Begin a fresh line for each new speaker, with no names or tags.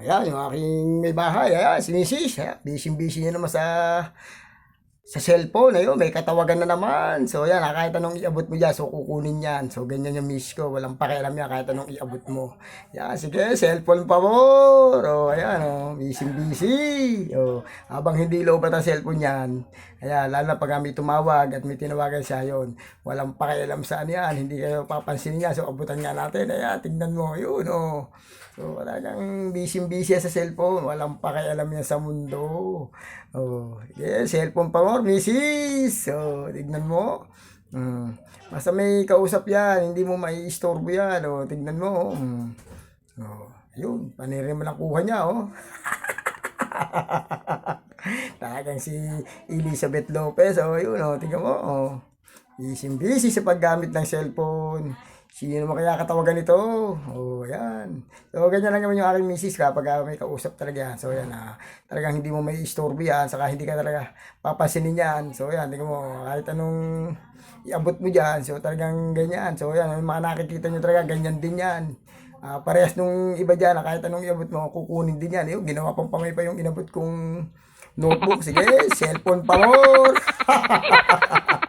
Ayan, yung aking may bahay, ayan, si Mrs. Ayan, busy-busy niya naman sa sa cellphone, ayun, may katawagan na naman. So, yan, ah, kahit anong iabot mo dyan, so kukunin yan. So, ganyan yung miss ko. Walang pakialam yan kahit anong iabot mo. Yan, sige, cellphone pa mo. O, ayan, o, busy-busy. O, habang hindi low pa ang cellphone yan, ayan, lalo na pag may tumawag at may tinawagan siya, yun, walang pakialam saan yan. Hindi kayo papansin niya. So, abutan nga natin. Ayan, tignan mo, yun, o. So, talagang busy-busy sa cellphone. Walang pakialam yan sa mundo. Oh, yeah, cellphone pa more, misis. So, tignan mo. Mm. Basta may kausap yan, hindi mo mai-istorbo yan. Oh, tignan mo. Mm. Oh, yun, paniri mo lang kuha niya, oh. Talagang si Elizabeth Lopez, oh, yun, oh, tignan mo, oh. Busy-busy sa paggamit ng cellphone. Sino naman kaya katawagan ito? Oh, yan. So, ganyan lang naman yung aking misis kapag ah, may kausap talaga. So, yan. Ah, talagang hindi mo may istorbo yan. Saka hindi ka talaga papasinin yan. So, yan. Tingnan mo. Kahit anong iabot mo dyan. So, talagang ganyan. So, yan. Yung mga nakikita nyo talaga, ganyan din yan. Ah, parehas nung iba dyan, na kahit anong iabot mo, kukunin din yan. Yung ginawa pang pamay pa yung inabot kong notebook. Sige, cellphone pa more.